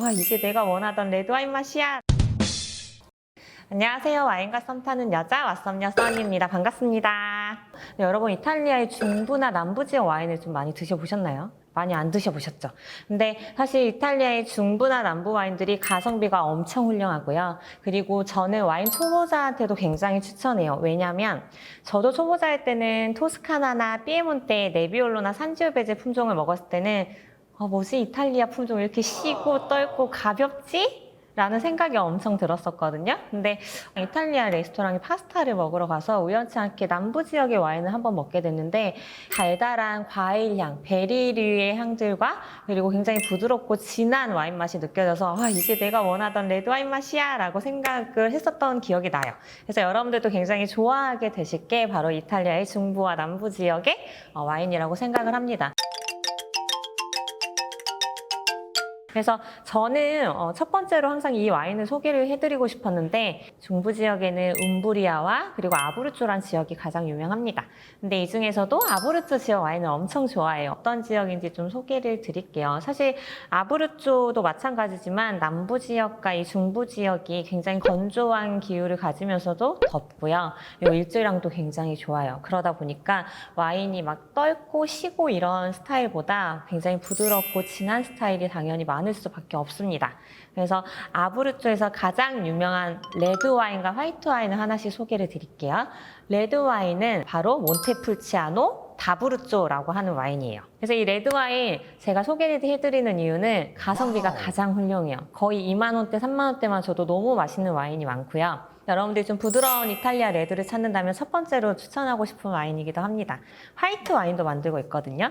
와, 이게 내가 원하던 레드 와인 맛이야. 안녕하세요. 와인과 썸 타는 여자 왓썸녀 써니입니다. 반갑습니다. 네, 여러분 이탈리아의 중부나 남부 지역 와인을 좀 많이 드셔보셨나요? 많이 안 드셔보셨죠? 근데 사실 이탈리아의 중부나 남부 와인들이 가성비가 엄청 훌륭하고요. 그리고 저는 와인 초보자한테도 굉장히 추천해요. 왜냐면 저도 초보자일 때는 토스카나나 피에몬테, 네비올로나 산지오베제 품종을 먹었을 때는 어, 뭐지 이탈리아 품종 왜 이렇게 시고 떫고 가볍지? 라는 생각이 엄청 들었었거든요. 근데 이탈리아 레스토랑에 파스타를 먹으러 가서 우연치 않게 남부 지역의 와인을 한번 먹게 됐는데 달달한 과일 향, 베리류의 향들과 그리고 굉장히 부드럽고 진한 와인 맛이 느껴져서 아, 이게 내가 원하던 레드 와인 맛이야 라고 생각을 했었던 기억이 나요. 그래서 여러분들도 굉장히 좋아하게 되실 게 바로 이탈리아의 중부와 남부 지역의 어, 와인이라고 생각을 합니다. 그래서 저는 어, 첫 번째로 항상 이 와인을 소개를 해드리고 싶었는데 중부 지역에는 움브리아와 그리고 아브루쪼란 지역이 가장 유명합니다. 근데 이 중에서도 아브루쪼 지역 와인을 엄청 좋아해요. 어떤 지역인지 좀 소개를 드릴게요. 사실 아브루쪼도 마찬가지지만 남부 지역과 이 중부 지역이 굉장히 건조한 기후를 가지면서도 덥고요. 그리고 일조량도 굉장히 좋아요. 그러다 보니까 와인이 막 떫고 시고 이런 스타일보다 굉장히 부드럽고 진한 스타일이 당연히 많을 수밖에 없습니다. 그래서 아브루쪼에서 가장 유명한 레드 와인과 화이트 와인을 하나씩 소개를 드릴게요. 레드 와인은 바로 몬테풀치아노 다브루쪼라고 하는 와인이에요. 그래서 이 레드 와인 제가 소개를 해드리는 이유는 가성비가 가장 훌륭해요. 거의 2만 원대, 3만 원대만 줘도 너무 맛있는 와인이 많고요. 여러분들이 좀 부드러운 이탈리아 레드를 찾는다면 첫 번째로 추천하고 싶은 와인이기도 합니다. 화이트 와인도 만들고 있거든요.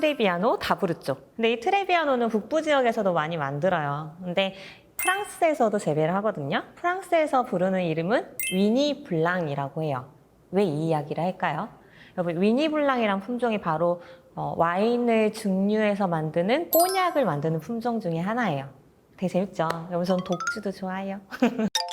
트레비아노 다브루쪼. 근데 이 트레비아노는 북부 지역에서도 많이 만들어요. 근데 프랑스에서도 재배를 하거든요. 프랑스에서 부르는 이름은 위니 블랑이라고 해요. 왜 이 이야기를 할까요? 여러분 위니 블랑이란 품종이 바로 어, 와인을 증류해서 만드는 꼬냑을 만드는 품종 중에 하나예요. 되게 재밌죠? 여러분 전 독주도 좋아해요.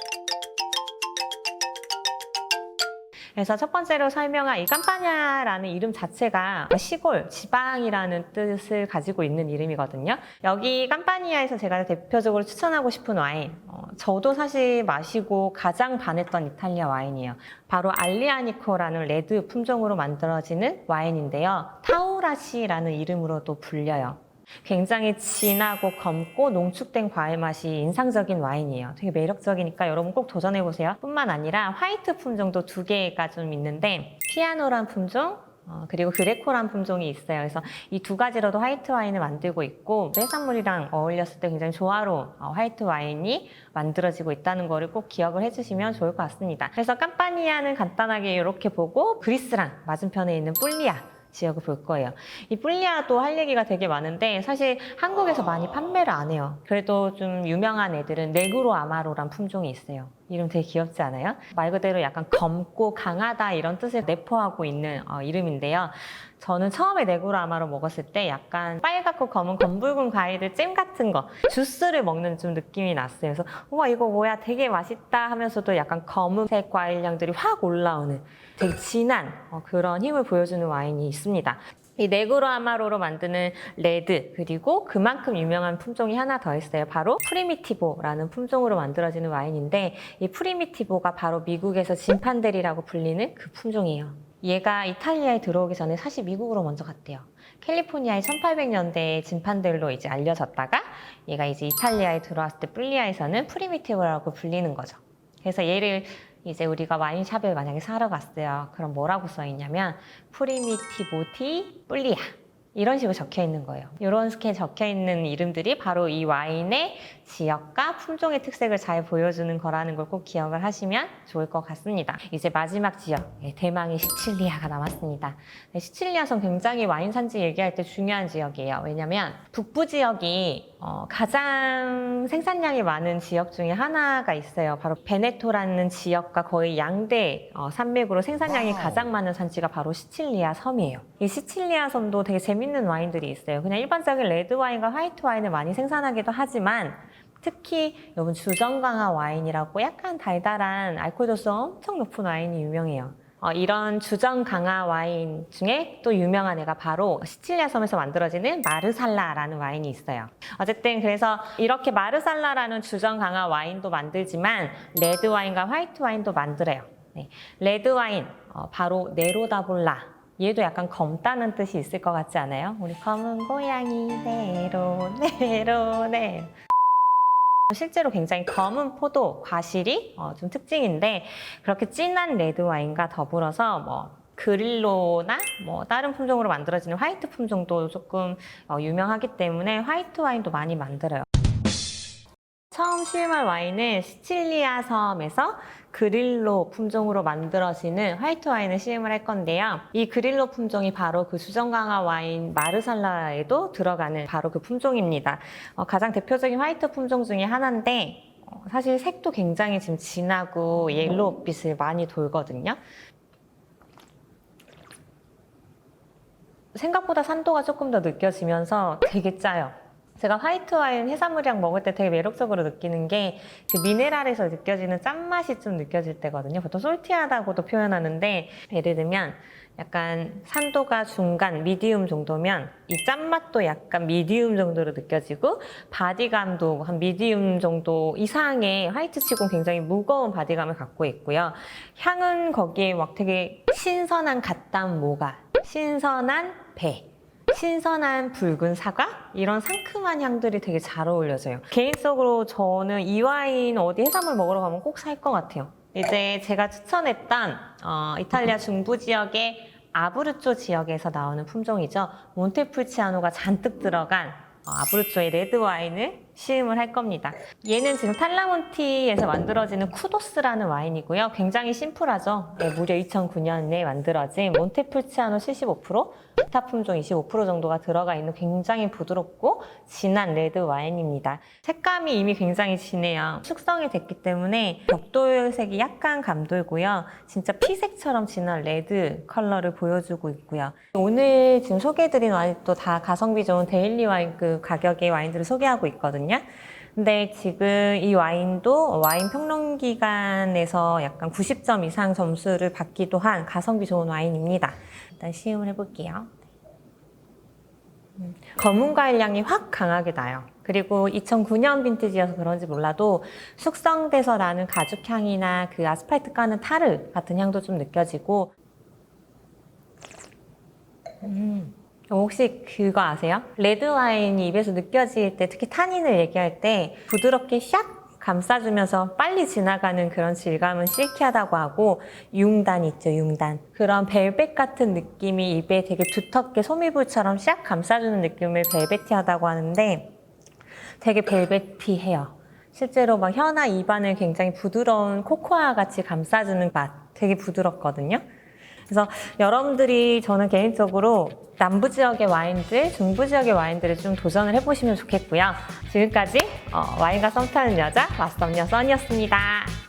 그래서 첫 번째로 설명한 이 깜파냐라는 이름 자체가 시골, 지방이라는 뜻을 가지고 있는 이름이거든요. 여기 깜파니아에서 제가 대표적으로 추천하고 싶은 와인, 어, 저도 사실 마시고 가장 반했던 이탈리아 와인이에요. 바로 알리아니코라는 레드 품종으로 만들어지는 와인인데요. 타우라시라는 이름으로도 불려요. 굉장히 진하고 검고 농축된 과일 맛이 인상적인 와인이에요. 되게 매력적이니까 여러분 꼭 도전해보세요. 뿐만 아니라 화이트 품종도 두 개가 좀 있는데 피아노란 품종 어, 그리고 그레코란 품종이 있어요. 그래서 이 두 가지로도 화이트 와인을 만들고 있고 해산물이랑 어울렸을 때 굉장히 조화로운 어, 화이트 와인이 만들어지고 있다는 거를 꼭 기억을 해주시면 좋을 것 같습니다. 그래서 깜파니아는 간단하게 이렇게 보고 그리스랑 맞은편에 있는 뿔리아 지역을 볼 거예요. 이 뿔리아도 할 얘기가 되게 많은데 사실 한국에서 많이 판매를 안 해요. 그래도 좀 유명한 애들은 네그로 아마로란 품종이 있어요. 이름 되게 귀엽지 않아요? 말 그대로 약간 검고 강하다 이런 뜻을 내포하고 있는 어, 이름인데요. 저는 처음에 네그로 아마로 먹었을 때 약간 빨갛고 검은 검붉은 과일들 잼 같은 거 주스를 먹는 좀 느낌이 났어요. 그래서 우와 이거 뭐야 되게 맛있다 하면서도 약간 검은색 과일 향들이 확 올라오는 되게 진한 어, 그런 힘을 보여주는 와인이 있습니다. 이 네그로 아마로로 만드는 레드 그리고 그만큼 유명한 품종이 하나 더 있어요. 바로 프리미티보라는 품종으로 만들어지는 와인인데 이 프리미티보가 바로 미국에서 진판델이라고 불리는 그 품종이에요. 얘가 이탈리아에 들어오기 전에 사실 미국으로 먼저 갔대요. 캘리포니아의 1800년대에 진판델로 이제 알려졌다가 얘가 이제 이탈리아에 들어왔을 때 뿔리아에서는 프리미티보라고 불리는 거죠. 그래서 얘를 이제 우리가 와인샵에 만약에 사러 갔어요. 그럼 뭐라고 써 있냐면 프리미티보티 뿔리아 이런 식으로 적혀 있는 거예요. 이런 식의 적혀 있는 이름들이 바로 이 와인의 지역과 품종의 특색을 잘 보여주는 거라는 걸 꼭 기억을 하시면 좋을 것 같습니다. 이제 마지막 지역, 예, 대망의 시칠리아가 남았습니다. 네, 시칠리아선 굉장히 와인 산지 얘기할 때 중요한 지역이에요. 왜냐면 북부 지역이 어, 가장 생산량이 많은 지역 중에 하나가 있어요. 바로 베네토라는 지역과 거의 양대 어, 산맥으로 생산량이 와우. 가장 많은 산지가 바로 시칠리아 섬이에요. 이 시칠리아 섬도 되게 재밌는 와인들이 있어요. 그냥 일반적인 레드 와인과 화이트 와인을 많이 생산하기도 하지만 특히 여러분 주정강화 와인이라고 약간 달달한 알코올 도수 엄청 높은 와인이 유명해요. 어, 이런 주정 강화 와인 중에 또 유명한 애가 바로 시칠리아 섬에서 만들어지는 마르살라라는 와인이 있어요. 어쨌든 그래서 이렇게 마르살라라는 주정 강화 와인도 만들지만 레드 와인과 화이트 와인도 만들어요. 네. 레드 와인 어, 바로 네로다볼라. 얘도 약간 검다는 뜻이 있을 것 같지 않아요? 우리 검은 고양이 네로 네로 네. 실제로 굉장히 검은 포도 과실이 어, 좀 특징인데 그렇게 진한 레드 와인과 더불어서 뭐 그릴로나 뭐 다른 품종으로 만들어지는 화이트 품종도 조금 어, 유명하기 때문에 화이트 와인도 많이 만들어요. 처음 시음할 와인은 시칠리아 섬에서 그릴로 품종으로 만들어지는 화이트 와인을 시음을 할 건데요. 이 그릴로 품종이 바로 그 수정 강화 와인 마르살라에도 들어가는 바로 그 품종입니다. 어, 가장 대표적인 화이트 품종 중에 하나인데 어, 사실 색도 굉장히 지금 진하고 옐로우빛을 많이 돌거든요. 생각보다 산도가 조금 더 느껴지면서 되게 짜요. 제가 화이트 와인 해산물이랑 먹을 때 되게 매력적으로 느끼는 게 그 미네랄에서 느껴지는 짠맛이 좀 느껴질 때거든요. 보통 솔티하다고도 표현하는데 예를 들면 약간 산도가 중간, 미디움 정도면 이 짠맛도 약간 미디움 정도로 느껴지고 바디감도 한 미디움 정도 이상의 화이트치고는 굉장히 무거운 바디감을 갖고 있고요. 향은 거기에 막 되게 신선한 갓담 모가, 신선한 배, 신선한 붉은 사과 이런 상큼한 향들이 되게 잘 어울려져요. 개인적으로 저는 이 와인 어디 해산물 먹으러 가면 꼭 살 것 같아요. 이제 제가 추천했던 어, 이탈리아 중부 지역의 아브루쪼 지역에서 나오는 품종이죠. 몬테풀치아노가 잔뜩 들어간 어, 아브루쪼의 레드 와인을 시음을 할 겁니다. 얘는 지금 탈라몬티에서 만들어지는 쿠도스라는 와인이고요. 굉장히 심플하죠. 네, 무려 2009년에 만들어진 몬테풀치아노 75%, 기타 품종 25% 정도가 들어가 있는 굉장히 부드럽고 진한 레드 와인입니다. 색감이 이미 굉장히 진해요. 숙성이 됐기 때문에 벽돌색이 약간 감돌고요. 진짜 피색처럼 진한 레드 컬러를 보여주고 있고요. 오늘 지금 소개해드린 와인도 다 가성비 좋은 데일리 와인급 가격의 와인들을 소개하고 있거든요. 근데 지금 이 와인도 와인 평론 기관에서 약간 90점 이상 점수를 받기도 한 가성비 좋은 와인입니다. 일단 시음을 해볼게요. 음, 검은 과일 향이 확 강하게 나요. 그리고 2009년 빈티지여서 그런지 몰라도 숙성돼서 나는 가죽 향이나 그 아스팔트 까는 타르 같은 향도 좀 느껴지고 음, 혹시 그거 아세요? 레드 와인이 입에서 느껴질 때 특히 타닌을 얘기할 때 부드럽게 샥 감싸주면서 빨리 지나가는 그런 질감은 실키하다고 하고 융단 있죠 융단. 그런 벨벳 같은 느낌이 입에 되게 두텁게 소미불처럼 샥 감싸주는 느낌을 벨벳티하다고 하는데 되게 벨벳티해요. 실제로 막 혀나 입안을 굉장히 부드러운 코코아 같이 감싸주는 맛 되게 부드럽거든요 그래서 여러분들이 저는 개인적으로 남부 지역의 와인들, 중부 지역의 와인들을 좀 도전을 해보시면 좋겠고요. 지금까지 어, 와인과 썸 타는 여자 마스터녀 써니였습니다.